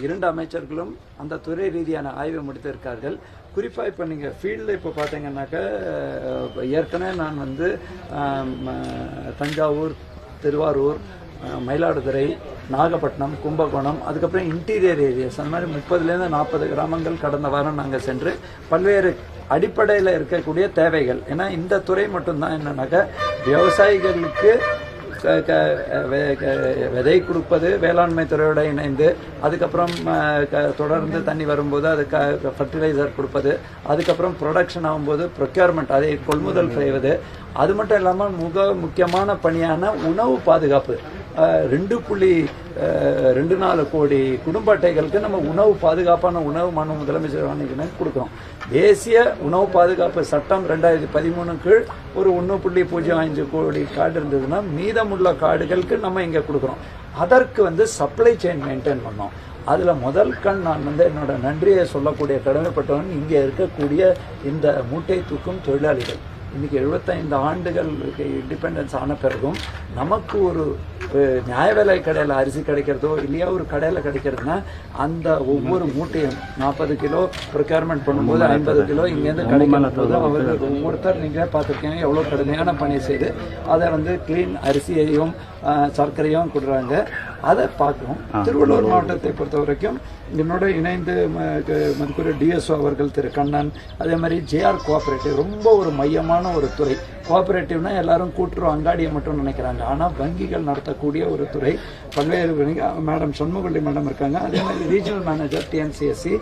இரண்டு அமைச்சர்களும் அந்த துறை ரீதியான ஆய்வை முடித்திருக்கார்கள். குறிப்பாக இப்போ நீங்கள் ஃபீல்டில் இப்போ பார்த்தீங்கன்னாக்கா ஏற்கனவே நான் வந்து தஞ்சாவூர் திருவாரூர் மயிலாடுதுறை நாகப்பட்டினம் கும்பகோணம் அதுக்கப்புறம் இன்டீரியர் ஏரியாஸ் அந்த மாதிரி முப்பதுலேருந்து நாற்பது கிராமங்கள் கடந்த வாரம் நாங்கள் சென்று பல்வேறு அடிப்படையில் இருக்கக்கூடிய தேவைகள். ஏன்னா இந்த துறை மட்டும்தான் என்னன்னாக்கா விவசாயிகளுக்கு விதை கொடுப்பது வேளாண்மை துறையோடு இணைந்து அதுக்கப்புறம் க- தொடர்ந்து தண்ணி வரும்போது அது ஃபர்டிலைசர் கொடுப்பது அதுக்கப்புறம் ப்ரொடக்ஷன் ஆகும்போது ப்ரொக்யூர்மெண்ட் அதை கொள்முதல் செய்வது அது மட்டும் இல்லாமல் மிக முக்கியமான பணியான உணவு பாதுகாப்பு. ரெண்டு புள்ளி ரெண்டு நாலு கோடி குடும்ப அட்டைகளுக்கு நம்ம உணவு பாதுகாப்பான உணவு மனு முதலமைச்சர் வாங்கிக்கணும் கொடுக்குறோம். தேசிய உணவு பாதுகாப்பு சட்டம் ரெண்டாயிரத்தி பதிமூணு கீழ் ஒரு ஒன்று புள்ளி பூஜ்ஜியம் அஞ்சு கோடி கார்டு இருந்ததுன்னா மீதமுள்ள கார்டுகளுக்கு நம்ம இங்கே கொடுக்குறோம். அதற்கு வந்து சப்ளை செயின் மெயின்டைன் பண்ணோம். அதில் முதல் கண் நான் வந்து என்னோட நன்றியை சொல்லக்கூடிய கடமைப்பட்டவன் இங்கே இருக்கக்கூடிய இந்த மூட்டை தூக்கும் தொழிலாளிகள். இன்னைக்கு 75 ஆண்டுகள் இண்டிபெண்டன்ஸ் ஆன பிறகும் நமக்கு ஒரு நியாய விலை கடையில் அரிசி கிடைக்கிறதோ இல்லையா ஒரு கடையில் கிடைக்கிறதுனா அந்த ஒவ்வொரு மூட்டையும் நாற்பது கிலோ ப்ரொக்யூர்மெண்ட் பண்ணும்போது ஐம்பது கிலோ இங்கேருந்து கிடைக்கும் அவர்கள் ஒவ்வொருத்தர் நீங்களே பார்த்துருக்கீங்க எவ்வளோ கடுமையான பணி செய்து அதை வந்து க்ளீன் அரிசியையும் சர்க்கரையும் கொடுக்குறாங்க. அதை பார்க்கணும் திருவள்ளூர் மாவட்டத்தை பொறுத்த வரைக்கும் என்னோட இணைந்து ம- க- மதிப்புரிய டிஎஸ்ஓ அவர்கள் திரு கண்ணன் அதே மாதிரி ஜேஆர் கோஆபரேட்டிவ் ரொம்ப ஒரு மையமான ஒரு துறை. கோஆபரேட்டிவ்னா எல்லாரும் கூட்டுறோம் அங்காடியை மட்டும் நினைக்கிறாங்க. ஆனால் வங்கிகள் நடத்தக்கூடிய ஒரு துறை பல்வேறு மேடம் சண்முகவள்ளி மேடம் இருக்காங்க. அதே மாதிரி ரீஜனல் மேனேஜர் டிஎன்சிஎஸ்சி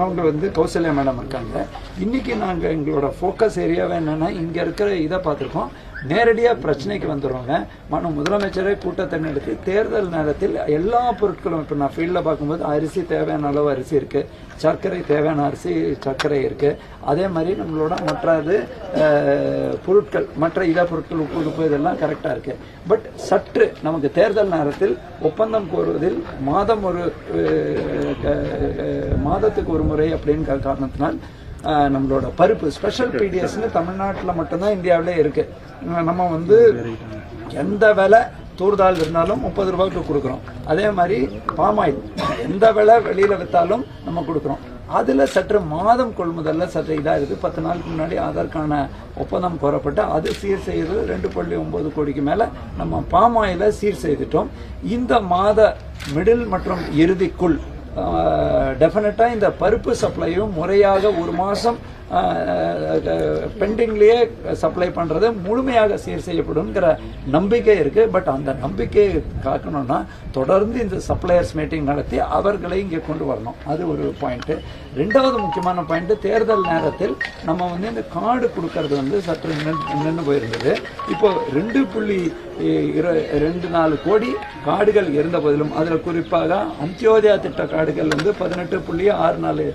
அவங்க வந்து கௌசல்யா மேடம் இருக்காங்க. இன்னைக்கு நாங்கள் எங்களோட ஃபோக்கஸ் ஏரியாவே என்னன்னா இங்கே இருக்கிற இதை பார்த்துருக்கோம். நேரடியாக பிரச்சனைக்கு வந்துடுவாங்க மனு முதலமைச்சரே கூட்டத்தை நடத்தி தேர்தல் நேரத்தில் எல்லா பொருட்களும் இப்போ நான் ஃபீல்டில் பார்க்கும்போது அரிசி தேவையான அளவு அரிசி இருக்குது சர்க்கரை தேவையான அரிசி சர்க்கரை இருக்குது அதே மாதிரி நம்மளோட மற்றது பொருட்கள் மற்ற இட பொருட்கள் உப்பு உப்பு இதெல்லாம் கரெக்டாக இருக்குது பட் சற்று நமக்கு தேர்தல் நேரத்தில் ஒப்பந்தம் கோருவதில் மாதம் ஒரு க- மாதத்துக்கு ஒரு முறை அப்படின்னு காரணத்தினால் நம்மளோட பருப்பு ஸ்பெஷல் பிடிஎஸ்னு தமிழ்நாட்டில் மட்டும்தான் இந்தியாவிலே இருக்கு. நம்ம வந்து எந்த விலை தூர்தால் இருந்தாலும் முப்பது ரூபாய்க்கு கொடுக்குறோம். அதே மாதிரி பாமாயில் எந்த விலை வெளியில் விற்றாலும் நம்ம கொடுக்குறோம். அதில் சற்று மாதம் கொள்முதலில் சற்று இதாக இருக்குது பத்து நாளுக்கு முன்னாடி அதற்கான ஒப்பந்தம் கோரப்பட்டு அது சீர் செய்கிறது ரெண்டு புள்ளி ஒம்பது கோடிக்கு மேலே நம்ம பாமாயிலை சீர் செய்துட்டோம். இந்த மாத மிடில் மற்றும் இறுதிக்குள் டெஃபினட்டாக இந்த பருப்பு சப்ளையும் முறையாக ஒரு மாதம் பெண்டிங்லேயே சப்ளை பண்ணுறது முழுமையாக சீர் செய்யப்படும்ங்கிற நம்பிக்கை இருக்குது பட் அந்த நம்பிக்கையை காக்கணும்னா தொடர்ந்து இந்த சப்ளையர்ஸ் மீட்டிங் நடத்தி அவர்களை இங்கே கொண்டு வரணும். அது ஒரு பாயிண்ட்டு ரெண்டாவது முக்கியமான பாயிண்ட்டு தேர்தல் நேரத்தில் நம்ம வந்து இந்த கார்டு கொடுக்கறது வந்து சற்று நின்று போயிருந்தது. இப்போ ரெண்டு புள்ளி இரு ரெண்டு நாலு கோடி காடுகள் இருந்த போதிலும் அதில் குறிப்பாக அந்தியோதயா திட்ட கார்டுகள் வந்து பதினெட்டு புள்ளி ஆறு நாலு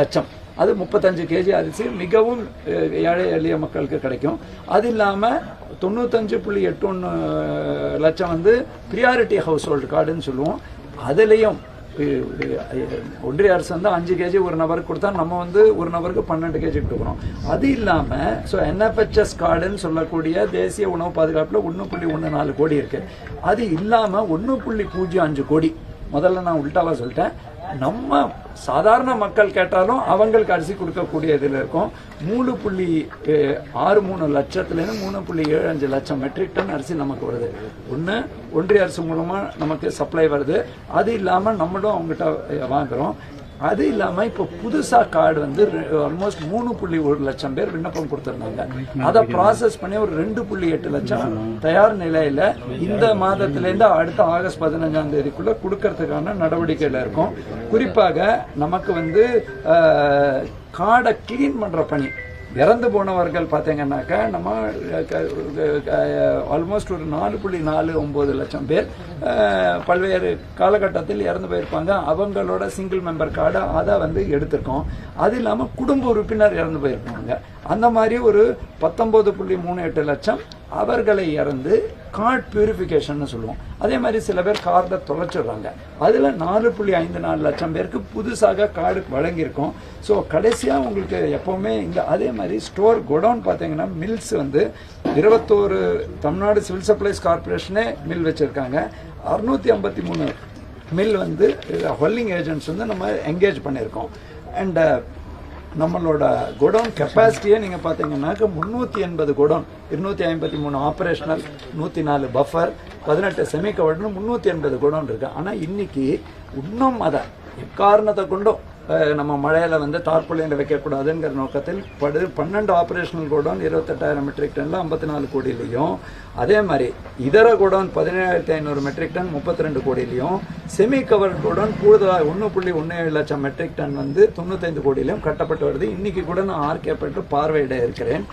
லட்சம். அது முப்பத்தஞ்சு கேஜி அரிசி மிகவும் ஏழை எளிய மக்களுக்கு கிடைக்கும். அது இல்லாமல் தொண்ணூத்தஞ்சு புள்ளி எட்டு ஒன்று லட்சம் வந்து ப்ரியாரிட்டி ஹவுஸ் ஹோல்டு கார்டுன்னு சொல்லுவோம். அதுலேயும் ஒன்றிய அரசு வந்து அஞ்சு கேஜி ஒரு நபருக்கு கொடுத்தா நம்ம வந்து ஒரு நபருக்கு பன்னெண்டு கேஜி கொடுக்குறோம் அது இல்லாமல் ஸோ என்எஃப்ஹெச்எஸ் கார்டுன்னு சொல்லக்கூடிய தேசிய உணவு பாதுகாப்பில் ஒன்று புள்ளி ஒன்று நாலு கோடி இருக்குது அது இல்லாமல் ஒன்று புள்ளி பூஜ்ஜியம் அஞ்சு கோடி. முதல்ல நான் உள்டாவா சொல்லிட்டேன். நம்ம சாதாரண மக்கள் கேட்டாலும் அவங்களுக்கு அரிசி கொடுக்கக்கூடிய இதில் இருக்கும். மூணு புள்ளி ஆறு மூணு லட்சத்துலேருந்து மூணு புள்ளி ஏழு அஞ்சு லட்சம் மெட்ரிக் டன் அரிசி நமக்கு வருது. ஒன்று ஒன்றிய அரசு மூலமாக நமக்கு சப்ளை வருது. அது இல்லாமல் நம்மளும் அவங்ககிட்ட வாங்குகிறோம் வாங்குறோம். அது இல்லாமல் இப்போ புதுசாக கார்டு வந்து ஆல்மோஸ்ட் மூணு புள்ளி ஒரு லட்சம் பேர் விண்ணப்பம் கொடுத்துருந்தாங்க. அதை ப்ராசஸ் பண்ணி ஒரு ரெண்டு புள்ளி எட்டு லட்சம் தயார் நிலையில் இந்த மாதத்துலேருந்து அடுத்த ஆகஸ்ட் பதினஞ்சாம் தேதிக்குள்ளே கொடுக்கறதுக்கான நடவடிக்கையில் இருக்கும். குறிப்பாக நமக்கு வந்து கார்டை க்ளீன் பண்ணுற பணி. இறந்து போனவர்கள் பார்த்தீங்கன்னாக்கா நம்ம ஆல்மோஸ்ட் ஒரு நாலு புள்ளி நாலு ஒம்பது லட்சம் பேர் பல்வேறு காலகட்டத்தில் இறந்து போயிருப்பாங்க. அவங்களோட சிங்கிள் மெம்பர் கார்டை அதை வந்து எடுத்திருக்கோம். அது இல்லாமல் குடும்ப உறுப்பினர் இறந்து போயிருப்பாங்க. அந்த மாதிரி ஒரு பத்தொம்போது புள்ளி மூணு எட்டு லட்சம் அவர்களை இறந்து கார்ட் பியூரிஃபிகேஷன் சொல்லுவோம். அதே மாதிரி சில பேர் கார்டை தொலைச்சிடுறாங்க. அதில் நாலு புள்ளி ஐந்து நாலு லட்சம் பேருக்கு புதுசாக கார்டு வழங்கியிருக்கோம். ஸோ கடைசியாக உங்களுக்கு எப்போவுமே இந்த அதே மாதிரி ஸ்டோர் குடோன் பார்த்தீங்கன்னா மில்ஸ் வந்து இருபத்தோரு தமிழ்நாடு சிவில் சப்ளைஸ் கார்பரேஷனே மில் வச்சுருக்காங்க. அறுநூற்றி ஐம்பத்தி மூணு மில் வந்து ஹொல்லிங் ஏஜென்ட்ஸ் வந்து நம்ம என்கேஜ் பண்ணியிருக்கோம். அண்ட் நம்மளோட குடோன் கெப்பாசிட்டியே நீங்கள் பார்த்தீங்கன்னாக்க முந்நூற்றி எண்பது குடோன் இருநூத்தி ஐம்பத்தி மூணு ஆப்ரேஷனல் நூற்றி நாலு பஃபர் பதினெட்டு செமி கவர்டுன்னு முந்நூற்றி எண்பது குடோன் இருக்கு. ஆனால் இன்னைக்கு இன்னும் அதை எக்காரணத்தை கொண்டும் நம்ம மழையில் வந்து டார்புலியில் வைக்கக்கூடாதுங்கிற நோக்கத்தில் படு பன்னெண்டு ஆப்ரேஷனல் கோடவுன் இருபத்தெட்டாயிரம் மெட்ரிக் டனில் ஐம்பத்தி நாலு கோடியிலையும் அதே மாதிரி இதர கோடவுன் பதினேழாயிரத்தி ஐநூறு மெட்ரிக் டன் முப்பத்தி ரெண்டு கோடியிலையும் செமி கவர் கோடவுன் கூடுதலாக ஒன்று புள்ளி ஒன்று ஏழு லட்சம் மெட்ரிக் டன் வந்து தொண்ணூத்தைந்து கோடியிலையும் கட்டப்பட்டு வருது. இன்னைக்கு கூட நான் ஆர்கேப்பட்டு பார்வையிட இருக்கிறேன்.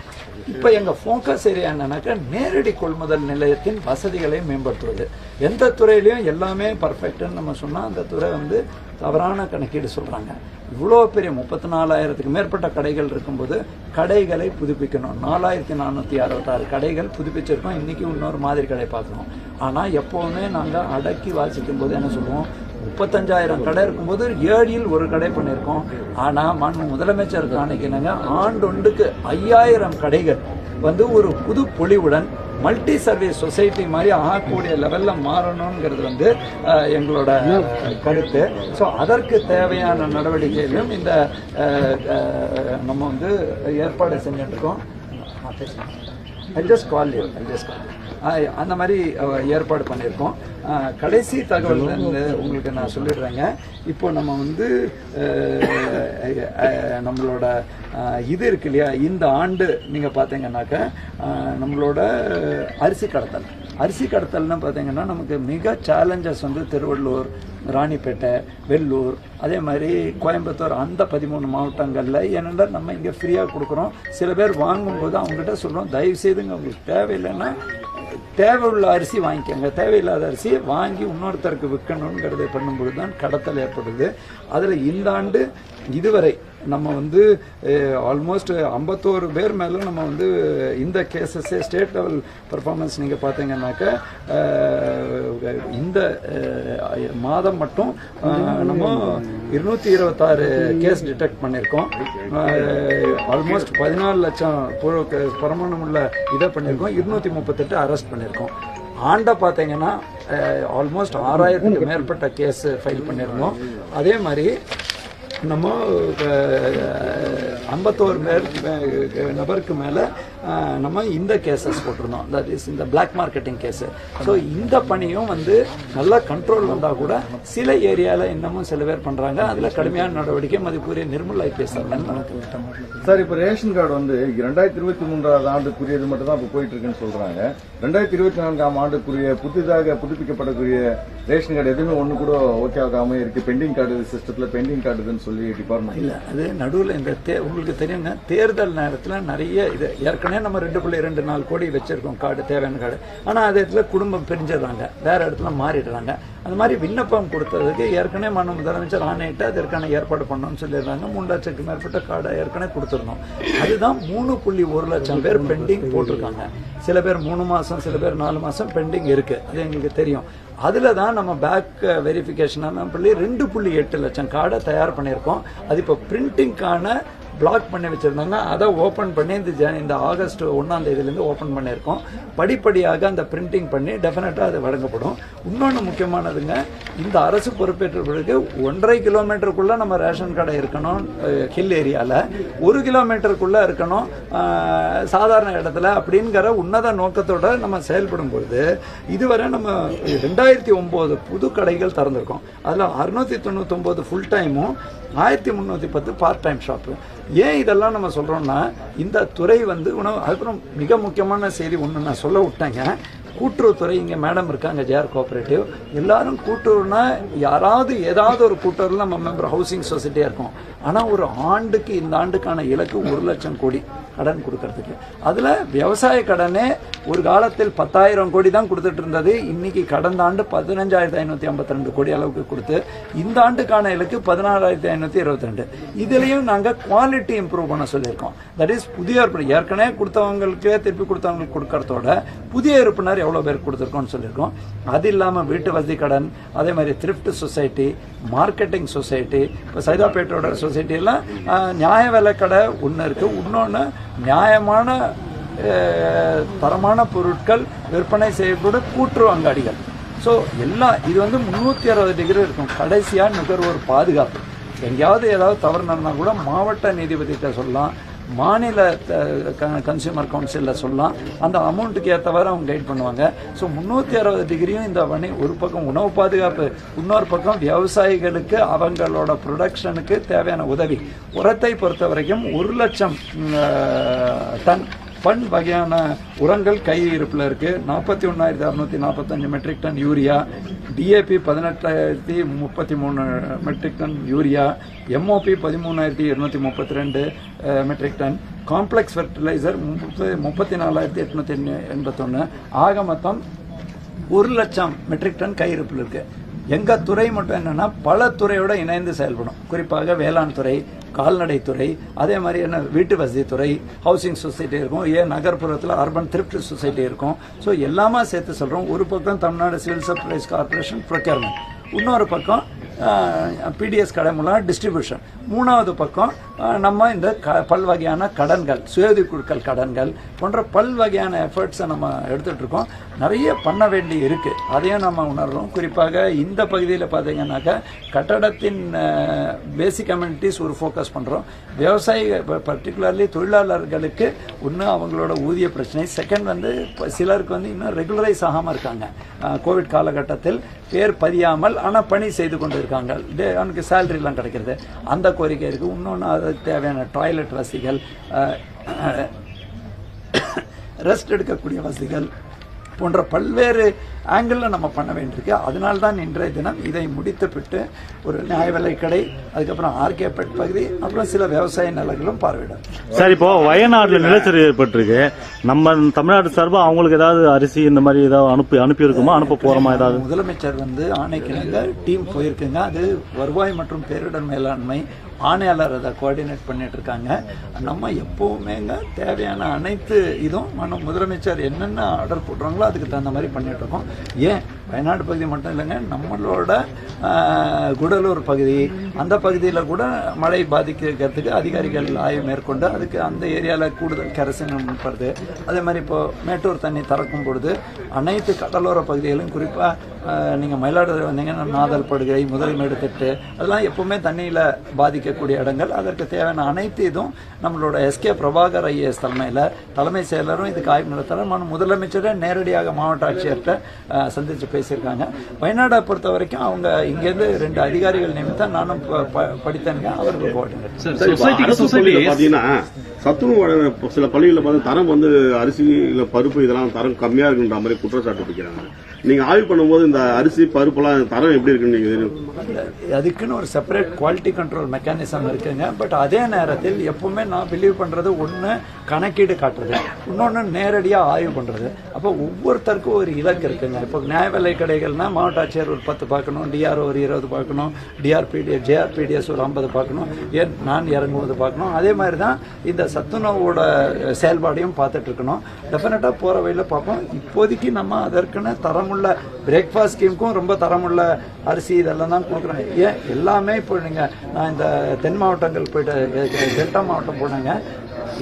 இப்போ எங்கள் ஃபோக்கஸ் ஏரியா என்னன்னாக்கா நேரடி கொள்முதல் நிலையத்தின் வசதிகளை மேம்படுத்துவது. எந்த துறையிலையும் எல்லாமே பர்ஃபெக்ட்னு நம்ம சொன்னால் அந்த துறை வந்து தவறான கணக்கீடு சொல்கிறாங்க இவ்வளோ பெரிய முப்பத்தி நாலாயிரத்துக்கு மேற்பட்ட கடைகள் இருக்கும்போது கடைகளை புதுப்பிக்கணும். நாலாயிரத்தி நானூற்றி அறுபத்தாறு கடைகள் புதுப்பிச்சிருக்கோம். இன்றைக்கி இன்னொரு மாதிரி கடை பார்க்கணும். ஆனால் எப்போவுமே நாங்கள் அடக்கி வாசிக்கும் போது என்ன சொல்லுவோம்? முப்பத்தஞ்சாயிரம் கடை இருக்கும்போது ஏழில் ஒரு கடை பண்ணியிருக்கோம். ஆனால் மண் அன்னைக்கு காணிக்கினாங்க ஆண்டொண்டுக்கு ஐயாயிரம் கடைகள் வந்து ஒரு புது பொலிவுடன் மல்டி சர்வீஸ் சொசைட்டி மாதிரி ஆகக்கூடிய லெவலில் மாறணுங்கிறது வந்து எங்களோட கருத்து. ஸோ அதற்கு தேவையான நடவடிக்கைகளும் இந்த நம்ம வந்து ஏற்பாடு செஞ்சுட்டு இருக்கோம். I just call you I just call அந்த மாதிரி ஏற்பாடு பண்ணியிருக்கோம். கடைசி தகவல் வந்து உங்களுக்கு நான் சொல்லிடுறேங்க. இப்போ நம்ம வந்து நம்மளோட இது இருக்கு இல்லையா? இந்த ஆண்டு நீங்கள் பார்த்தீங்கன்னாக்க நம்மளோட அரிசி கடத்தல். அரிசி கடத்தல்னு பார்த்தீங்கன்னா நமக்கு மிக சேலஞ்சஸ் வந்து திருவள்ளூர் ராணிப்பேட்டை வெள்ளூர் அதே மாதிரி கோயம்புத்தூர் அந்த பதிமூணு மாவட்டங்களில் ஏனென்றால் நம்ம இங்கே ஃப்ரீயாக கொடுக்குறோம். சில பேர் வாங்கும்போது அவங்ககிட்ட சொல்கிறோம் தயவு செய்துங்க உங்களுக்கு தேவையில்லைன்னா தேவையுள்ள அரிசி வாங்கிக்கோங்க. தேவையில்லாத அரிசியை வாங்கி இன்னொருத்தருக்கு விற்கணுங்கிறத பண்ணும்போது தான் கடத்தல் ஏற்படுது. அதில் இந்த ஆண்டு இதுவரை நம்ம வந்து ஆல்மோஸ்ட் ஐம்பத்தோரு பேர் மேலே நம்ம வந்து இந்த கேசஸே ஸ்டேட் லெவல் பர்ஃபார்மன்ஸ் நீங்கள் பார்த்தீங்கன்னாக்க இந்த மாதம் மட்டும் நம்ம இருநூத்தி இருபத்தாறு கேஸ் டிடெக்ட் பண்ணியிருக்கோம் ஆல்மோஸ்ட் பதினாலு லட்சம் பரமாணம் உள்ள இதை பண்ணியிருக்கோம் இருநூத்தி முப்பத்தெட்டு அரெஸ்ட் பண்ணியிருக்கோம் ஆண்டை பார்த்தீங்கன்னா ஆல்மோஸ்ட் ஆறாயிரத்துக்கு மேற்பட்ட கேஸ் ஃபைல் பண்ணியிருந்தோம் அதே மாதிரி நம்ம ஐம்பத்தோரு பேர் நபருக்கு மேலே நம்ம இந்த கேசஸ் போட்டிருந்தோம். தட் இஸ் இந்த பிளாக் மார்க்கெட்டிங் கேஸு ஸோ இந்த பணியும் வந்து நல்லா கண்ட்ரோல் வந்தால் கூட சில ஏரியாவில் இன்னமும் சில பேர் பண்ணுறாங்க அதில் கடுமையான நடவடிக்கை மதிப்புரிய நிர்மல் ஐபிஎஸ் சார் இப்போ ரேஷன் கார்டு வந்து ரெண்டாயிரத்தி இருபத்தி மூன்றாவது ஆண்டுக்குரியது மட்டும் தான் இப்போ போயிட்டு இருக்குன்னு சொல்கிறாங்க ரெண்டாயிரத்தி இருபத்தி நான்காம் ஆண்டுக்குரிய புதிதாக புதுப்பிக்கப்படக்கூடிய ரேஷன் கார்டு எதுவுமே ஒன்று கூட ஓகே ஆகாம இருக்குது பெண்டிங் கார்டு சிஸ்டத்தில் பெண்டிங் கார்டுன்னு சொல்லி டிபார்ட்மெண்ட் இல்லை அது நடுவில் இந்த தே உங்களுக்கு தெரியுங்க தேர்தல் நேரத்தில் நிறைய இது ஏற்கனவே நம்ம ரெண்டு புள்ளி ரெண்டு நாலு கோடி வச்சிருக்கோம் காடு தேவையான காடு ஆனால் அது இடத்துல குடும்பம் பிரிஞ்சிடுறாங்க வேறு இடத்துல மாறிடுறாங்க. அந்த மாதிரி விண்ணப்பம் கொடுத்ததுக்கு ஏற்கனவே மன முதலமைச்சர் ஆணையிட்டு அதற்கான ஏற்பாடு பண்ணோம்னு சொல்லிடுறாங்க மூணு லட்சத்துக்கு மேற்பட்ட கார்டை ஏற்கனவே கொடுத்துருந்தோம் அதுதான் மூணு புள்ளி ஒரு லட்சம் பேர் பெண்டிங் போட்டிருக்காங்க. சில பேர் மூணு மாதம் சில பேர் நாலு மாதம் பெண்டிங் இருக்குது அது எங்களுக்கு தெரியும். அதில் தான் நம்ம பேக் வெரிஃபிகேஷன் பண்ணி ரெண்டு புள்ளி எட்டு லட்சம் கார்டை தயார் பண்ணியிருக்கோம். அது இப்போ பிரிண்டிங்க்கான பிளாக் பண்ணி வச்சுருந்தாங்க. அதை ஓப்பன் பண்ணி இந்த ஜன இந்த ஆகஸ்ட் ஒன்றாம் தேதியிலேருந்து ஓப்பன் பண்ணியிருக்கோம். படிப்படியாக அந்த பிரிண்டிங் பண்ணி டெஃபினட்டாக அது வழங்கப்படும். இன்னொன்று முக்கியமானதுங்க இந்த அரசு பொறுப்பேற்ற பிறகு ஒன்றரை கிலோமீட்டருக்குள்ளே நம்ம ரேஷன் கடை இருக்கணும் ஹில் ஏரியாவில் ஒரு கிலோமீட்டருக்குள்ளே இருக்கணும் சாதாரண இடத்துல அப்படிங்கிற உன்னத நோக்கத்தோடு நம்ம செயல்படும் பொழுது இதுவரை நம்ம ரெண்டாயிரத்தி ஒம்பது புது கடைகள் திறந்திருக்கோம். அதில் அறுநூத்தி தொண்ணூத்தொம்பது ஃபுல் டைமும் ஆயிரத்தி முந்நூற்றி பத்து பார்ட் டைம் ஷாப்பு ஏன் இதெல்லாம் நம்ம சொல்கிறோம்னா இந்த துறை வந்து உணவு அதுக்கப்புறம் மிக முக்கியமான செய்தி ஒன்று நான் சொல்ல விட்டேங்க. கூட்டுறவுத்துறை இங்கே மேடம் இருக்காங்க ஜேஆர் கோஆபரேட்டிவ் எல்லாரும் கூட்டுறவுனா யாராவது ஏதாவது ஒரு கூட்டுறவில் நம்ம மெம்பர் ஹவுசிங் சொசைட்டியாக இருக்கும். ஆனால் ஒரு ஆண்டுக்கு இந்த ஆண்டுக்கான இலக்கு ஒரு லட்சம் கோடி. கடன் கொடுக்கறதுக்கு. அதில் விவசாய கடனே ஒரு காலத்தில் பத்தாயிரம் கோடி தான் கொடுத்துட்டு இருந்தது. இன்னைக்கு கடந்த ஆண்டு பதினஞ்சாயிரத்தி ஐநூற்றி ஐம்பத்தி ரெண்டு கோடி அளவுக்கு கொடுத்து இந்த ஆண்டுக்கான இலக்கு பதினாலாயிரத்தி ஐநூற்றி இருபத்தி ரெண்டு. இதுலேயும் நாங்கள் குவாலிட்டி இம்ப்ரூவ் பண்ண சொல்லியிருக்கோம். தட் இஸ் புதிய உறுப்பினர் ஏற்கனவே கொடுத்தவங்களுக்கே திருப்பி கொடுத்தவங்களுக்கு கொடுக்கறதோட புதிய உறுப்பினர் எவ்வளோ பேர் கொடுத்துருக்கோம்னு சொல்லியிருக்கோம். அது இல்லாமல் வீட்டு வசதி கடன் அதே மாதிரி த்ரிஃப்ட் சொசைட்டி மார்க்கெட்டிங் சொசைட்டி இப்போ சைதாப்பேட்டோட சொசைட்டியெல்லாம் நியாய விலை கடை ஒன்று இருக்குது இன்னொன்று நியாயமான அஹ், தரமான பொருட்கள் விற்பனை செய்யக்கூடிய கூட்டுறவு அங்காடிகள். ஸோ எல்லாம் இது வந்து முந்நூற்றி அறுபது டிகிரி இருக்கும். கடைசியாக நுகர்வோர் பாதுகாப்பு. எங்கேயாவது ஏதாவது தவறு நடந்தால் கூட மாவட்ட நீதிபதிகிட்ட சொல்லலாம். மாநில கன்சியூமர் கவுன்சிலில் சொல்லலாம். அந்த அமௌண்ட்டுக்கு ஏற்றவாறு அவங்க கைட் பண்ணுவாங்க. ஸோ முந்நூற்றி அறுபது டிகிரியும் இந்த வணி ஒரு பக்கம் உணவு பாதுகாப்பு இன்னொரு பக்கம் விவசாயிகளுக்கு அவங்களோட ப்ரொடக்ஷனுக்கு தேவையான உதவி. உரத்தை பொறுத்த வரைக்கும் ஒரு லட்சம் டன் பன் வகையான உரங்கள் கை இருப்பில் இருக்கு. நாற்பத்தி ஒன்றாயிரத்தி அறுநூத்தி நாற்பத்தஞ்சு மெட்ரிக் டன் யூரியா டிஏபி பதினெட்டாயிரத்தி முப்பத்தி மூணு மெட்ரிக் டன் யூரியா எம்ஓபி பதிமூணாயிரத்தி இருநூத்தி முப்பத்தி ரெண்டு மெட்ரிக் டன் காம்ப்ளெக்ஸ் ஃபெர்டிலைசர் முப்பத்தி முப்பத்தி நாலாயிரத்தி எட்நூத்தி எண்பத்தொன்று ஆக மொத்தம் ஒரு லட்சம் மெட்ரிக் டன் கையிருப்பில் இருக்கு. எங்கள் துறை மட்டும் என்னென்னா பல துறையோட இணைந்து செயல்படும். குறிப்பாக வேளாண் துறை கால்நடை துறை அதே மாதிரி என்ன வீட்டு வசதி துறை ஹவுசிங் சொசைட்டி இருக்கும் ஏன் நகர்ப்புறத்தில் அர்பன் thrift சொசைட்டி இருக்கும். ஸோ எல்லாமே சேர்த்து சொல்கிறோம் ஒரு பக்கம் Tamilnadu civil supplies corporation procurement இன்னொரு பக்கம் பிடிஎஸ் கடை மூலம் டிஸ்ட்ரிபியூஷன் மூணாவது பக்கம் நம்ம இந்த க பல்வகையான கடன்கள் சுயதி குழுக்கள் கடன்கள் போன்ற பல்வகையான எஃபர்ட்ஸை நம்ம எடுத்துகிட்ருக்கோம் நிறைய பண்ண வேண்டி இருக்குது அதையும் நம்ம உணர்றோம். குறிப்பாக இந்த பகுதியில் பார்த்தீங்கன்னாக்கா கட்டடத்தின் பேசிக் கம்யூனிட்டிஸ் ஒரு ஃபோக்கஸ் பண்ணுறோம் விவசாய பர்டிகுலர்லி தொழிலாளர்களுக்கு ஒன்று அவங்களோட ஊதிய பிரச்சனை. செகண்ட் வந்து சிலருக்கு வந்து இன்னும் ரெகுலரைஸ் ஆகாமல் இருக்காங்க. கோவிட் காலகட்டத்தில் பேர் பதியாமல் ஆனால் பணி செய்து கொண்டு இருக்காங்க. டே- அவனுக்கு சேலரிலாம் கிடைக்கிறது. அந்த கோரிக்கை இருக்குது இன்னொன்று தேவையான டாய்லெட் வசதிகள் ரெஸ்ட் எடுக்கக்கூடிய வசதிகள் போன்ற பல்வேறு ஆங்கிளில் நம்ம பண்ண வேண்டியிருக்கு. அதனால தான் இன்றைய தினம் இதை முடித்துவிட்டு ஒரு நியாய விலைக் கடை அதுக்கப்புறம் ஆர்கேபேட் பகுதி அப்புறம் சில விவசாய நிலங்களும் பார்வையிடும். சார் இப்போ வயநாடுல நிலச்சரிவு ஏற்பட்டிருக்கு. நம்ம தமிழ்நாடு சார்பா அவங்களுக்கு ஏதாவது அரிசி இந்த மாதிரி ஏதாவது அனுப்பி அனுப்பி இருக்குமா அனுப்ப போறோமா ஏதாவது? முதலமைச்சர் வந்து ஆணைக்கிழங்க டீம் போயிருக்குங்க. அது வருவாய் மற்றும் பேரிடர் மேலாண்மை ஆணையாளர் அதை கோஆர்டினேட் பண்ணிட்டு இருக்காங்க நம்ம எப்பவுமேங்க தேவையான அனைத்து இதுவும் நம்ம முதலமைச்சர் என்னென்ன ஆர்டர் போடுறாங்களோ அதுக்கு தகுந்த மாதிரி பண்ணிட்டு இருக்கோம் ஏன்? வயநாடு பகுதி மட்டும் இல்லைங்க நம்மளோட குடலூர் பகுதி. அந்த பகுதியில் கூட மழை பாதிக்கிறதுக்கு அதிகாரிகள் ஆய்வு மேற்கொண்டு அதுக்கு அந்த ஏரியாவில் கூடுதல் கெரசின் அனுப்புறது அதே மாதிரி இப்போது மேட்டூர் தண்ணி திறக்கும் பொழுது அனைத்து கடலோர பகுதிகளும் குறிப்பாக நீங்கள் மயிலாடுதுறை வந்தீங்கன்னா நாதல் படுகை முதலிமேடு திட்டு அதெல்லாம் எப்பவுமே தண்ணியில் பாதிக்கக்கூடிய இடங்கள். அதற்கு தேவையான அனைத்து இதுவும் நம்மளோட எஸ்கே பிரபாகர் ஐஏஎஸ் தலைமையில் தலைமை செயலரும் இதுக்கு ஆய்வு நடத்துகிறார் முதலமைச்சரை நேரடியாக மாவட்ட ஆட்சியர்கிட்ட சந்திச்சு பேசியிருக்காங்க. வயநாடை பொறுத்த வரைக்கும் அவங்க இங்கேருந்து ரெண்டு அதிகாரிகள் நிமித்தம் நானும் படித்தேங்க அவர்கள் பாத்தீங்கன்னா சத்துணவு சில பள்ளிகளில் பார்த்து தரம் வந்து அரிசி இல்ல பருப்பு இதெல்லாம் தரம் கம்மியா இருக்குன்ற மாதிரி குற்றச்சாட்டு வைக்கிறாங்க நீங்க ஆய்வு பண்ணும்போது இந்த அரிசி பருப்புலாம் தரம் எப்படி இருக்குன்னு நீங்க தெரியும்? அதுக்குன்னு ஒரு செப்பரேட் குவாலிட்டி கண்ட்ரோல் மெக்கானிசம் இருக்குங்க. பட் அதே நேரத்தில் எப்பவுமே நான் பிலீவ் பண்றது ஒன்று கணக்கீடு காட்டுறது. இன்னொன்று நேரடியாக ஆய்வு பண்றது. அப்போ ஒவ்வொருத்தருக்கும் ஒரு இலக்கு இருக்குங்க. இப்போ நியாய விலை கடைகள்னால் மாவட்ட ஆட்சியர் ஒரு பத்து பார்க்கணும் டிஆர்ஓ ஒரு இருபது பார்க்கணும் டிஆர்பிடிஎஸ் ஜேஆர்பிடிஎஸ் ஒரு ஐம்பது பார்க்கணும் ஏன் நான் இறங்குவது பார்க்கணும்? அதே மாதிரி தான் இந்த சத்துணவோட செயல்பாடையும் பார்த்துட்டு இருக்கணும் டெஃபினட்டாக போகிற வழியில் பார்ப்போம். இப்போதைக்கு நம்ம அதற்குன்னு தரமுள்ள பிரேக்ஃபாஸ்ட் ஸ்கீமுக்கும் ரொம்ப தரமுள்ள அரிசி இதெல்லாம் தான் கொடுக்குறாங்க ஏன்? எல்லாமே இப்போ நீங்கள் நான் இந்த தென் மாவட்டங்கள் போயிட்டு டெல்டா மாவட்டம் போனாங்க.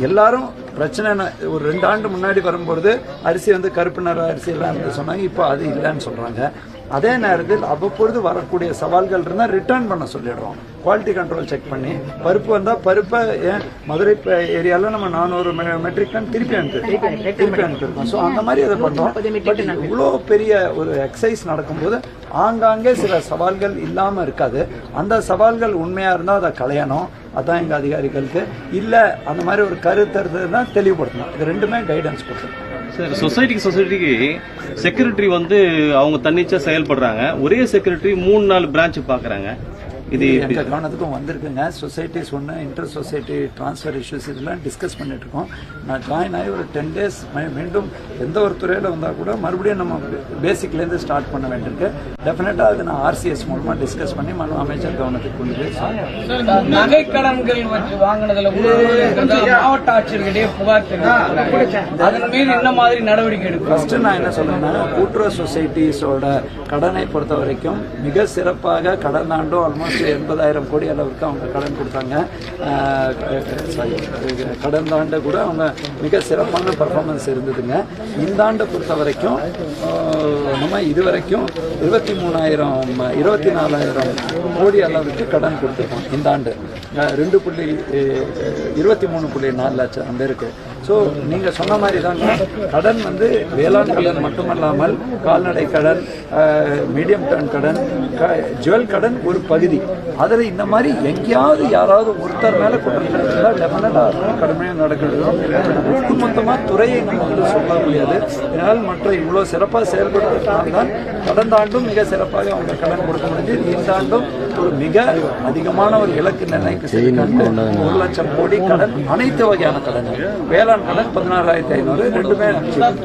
எல்லாரும் பிரச்சனை என்ன, ஒரு ரெண்டு ஆண்டு முன்னாடி வரும்பொழுது அரிசி வந்து கருப்பு நிற அரிசி எல்லாம் சொன்னாங்க இப்போ அது இல்லைன்னு சொல்றாங்க. அதே நேரத்தில் அவ்வப்பொழுது வரக்கூடிய சவால்கள் இருந்தால் ரிட்டர்ன் பண்ண சொல்லிடுறோம். குவாலிட்டி கண்ட்ரோல் செக் பண்ணி பருப்பு வந்தால் பருப்பை ஏன் மதுரை ஏரியாவில் நம்ம நானூறு மெட்ரிக் டன் திருப்பி அனுப்பி திருப்பி அனுப்பியிருக்கோம் ஸோ அந்த மாதிரி அதை பண்ணுறோம் பட் இவ்வளோ பெரிய ஒரு எக்ஸசைஸ் நடக்கும்போது ஆங்காங்கே சில சவால்கள் இல்லாமல் இருக்காது. அந்த சவால்கள் உண்மையாக இருந்தால் அதை களையணும். அதான் எங்கள் அதிகாரிகளுக்கு. இல்லை அந்த மாதிரி ஒரு கருத்து இருந்ததுன்னா தெளிவுபடுத்தணும். இது ரெண்டுமே கைடன்ஸ் கொடுத்துருக்கோம். சார் சொசைட்டிக்கு சொசைட்டிக்கு செக்ரட்டரி வந்து அவங்க தன்னிச்சா செயல்படுறாங்க. ஒரே செக்ரட்டரி மூணு நாலு பிரான்ச் பாக்குறாங்க. இது எங்க கவனத்துக்கும் வந்திருக்குங்க. சொசைட்டிஸ் ஒன்று இன்டர் சொசைட்டி ட்ரான்ஸ்ஃபர் இஷ்யூஸ் இதெல்லாம் டிஸ்கஸ் பண்ணிட்டு இருக்கோம் நான் ஜாயின் ஆகி ஒரு டென் டேஸ் மீண்டும் எந்த ஒரு துறையில் வந்தால் கூட மறுபடியும் நம்ம பேசிக்லேருந்து ஸ்டார்ட் பண்ண வேண்டியிருக்கு. டெஃபினட்டாக அது நான் ஆர்சிஎஸ் மூலமாக டிஸ்கஸ் பண்ணி மனு அமைச்சர் கவனத்துக்கு கொண்டு போய் சொல்றேன். நகைக்கடன்கள் வச்சு வாங்கினதுல மாவட்ட ஆட்சியர்கிட்டயே புகார் அதன் மீது என்ன மாதிரி நடவடிக்கை எடுக்கும் ஃபர்ஸ்ட் நான் என்ன சொல்றேன்னா கூட்டுறவு சொசைட்டிஸோட கடனை பொறுத்த வரைக்கும் மிக சிறப்பாக கடந்த ஆண்டும் ஆல்மோஸ்ட் எண்பதாயிரம் கோடி அளவுக்கு அவங்க கடன் கொடுத்தாங்க. சாரி கடந்த ஆண்டு கூட அவங்க மிக சிறப்பான பர்ஃபார்மன்ஸ் இருந்ததுங்க. இந்த ஆண்டை பொறுத்த வரைக்கும் நம்ம இதுவரைக்கும் இருபத்தி மூணாயிரம் இருபத்தி நாலாயிரம் கோடி அளவுக்கு கடன் கொடுத்துருக்கோம் இந்த ஆண்டு. ரெண்டு புள்ளி இருபத்தி மூணு புள்ளி நாலு லட்சம் பேருக்கு ஸோ நீங்கள் சொன்ன மாதிரி தாங்க கடன் வந்து வேளாண் கடன் மட்டுமல்லாமல் கால்நடை கடன் மீடியம் டர்ன் கடன் ஜுவல் கடன் ஒரு பகுதி. அதில் இந்த மாதிரி எங்கேயாவது யாராவது ஒருத்தர் மேலே கொண்டு இருந்தால் டெஃபினட்டாக கடுமையாக நடக்கிறது ஒட்டுமொத்தமாக துறையை நம்ம வந்து சொல்ல முடியாது. இதனால் மற்ற இவ்வளோ சிறப்பாக செயல்படுத்தினால்தான் கடந்த ஆண்டும் மிக சிறப்பாக அவங்க கடன் கொடுக்க முடிஞ்சு இந்த ஆண்டும் ஒரு மிக அதிகமான ஒரு இலக்கு நிர்ணயிக்க ஒரு லட்சம் கோடி கடன் அனைத்து வகையான கடன் வேளாண் கடன் பதினாறாயிரத்தி ஐநூறு ரெண்டுமே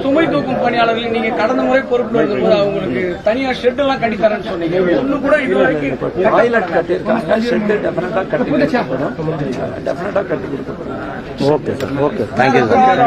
சுமை தூக்கும் பணியாளர்கள் நீங்க கடந்த முறை பொறுப்பு எடுக்கும்போது அவங்களுக்கு தனியா ஷெட் எல்லாம் கட்டி தரேன்னு சொன்னீங்க. ஒண்ணு கூட இது வரைக்கும் டாய்லெட் கட்டியிருக்காங்க. ஷெட்டு டெஃபினட்டாக கட்டி கொடுக்கப்படும். டெஃபினட்டாக கட்டி கொடுக்கப்படும். Okay sir okay thank you sir